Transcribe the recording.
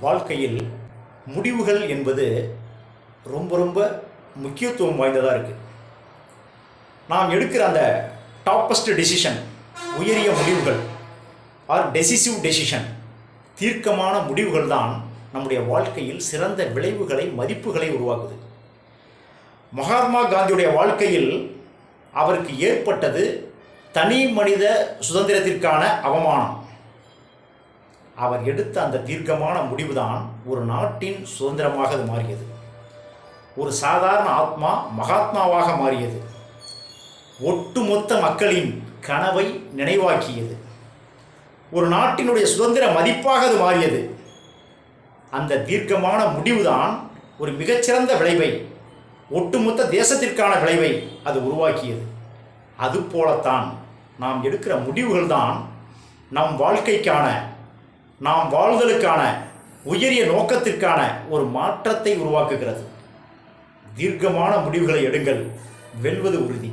வாழ்க்கையில் முடிவுகள் என்பது ரொம்ப ரொம்ப முக்கியத்துவம் வாய்ந்ததாக இருக்குது நாம் எடுக்கிற அந்த டாப்பஸ்ட் டெசிஷன் உயரிய முடிவுகள் ஆர் டெசிசிவ் டெசிஷன் தீர்க்கமான முடிவுகள் தான் நம்முடைய வாழ்க்கையில் சிறந்த விளைவுகளை மதிப்புகளை உருவாக்குது. மகாத்மா காந்தியுடைய வாழ்க்கையில் அவருக்கு ஏற்பட்டது தனி மனித சுதந்திரத்திற்கான அவமானம். அவர் எடுத்த அந்த தீர்க்கமான முடிவுதான் ஒரு நாட்டின் சுதந்திரமாக அது மாறியது. ஒரு சாதாரண ஆத்மா மகாத்மாவாக மாறியது. ஒட்டுமொத்த மக்களின் கனவை நினைவாக்கியது. ஒரு நாட்டினுடைய சுதந்திர மதிப்பாக அது மாறியது. அந்த தீர்க்கமான முடிவுதான் ஒரு மிகச்சிறந்த விளைவை ஒட்டுமொத்த தேசத்திற்கான விளைவை அது உருவாக்கியது. அதுபோலத்தான் நாம் எடுக்கிற முடிவுகள் தான் நம் வாழ்க்கைக்கான நாம் வாழ்தலுக்கான உயரிய நோக்கத்திற்கான ஒரு மாற்றத்தை உருவாக்குகிறது. தீர்க்கமான முடிவுகளை எடுங்கள். வெல்வது உறுதி.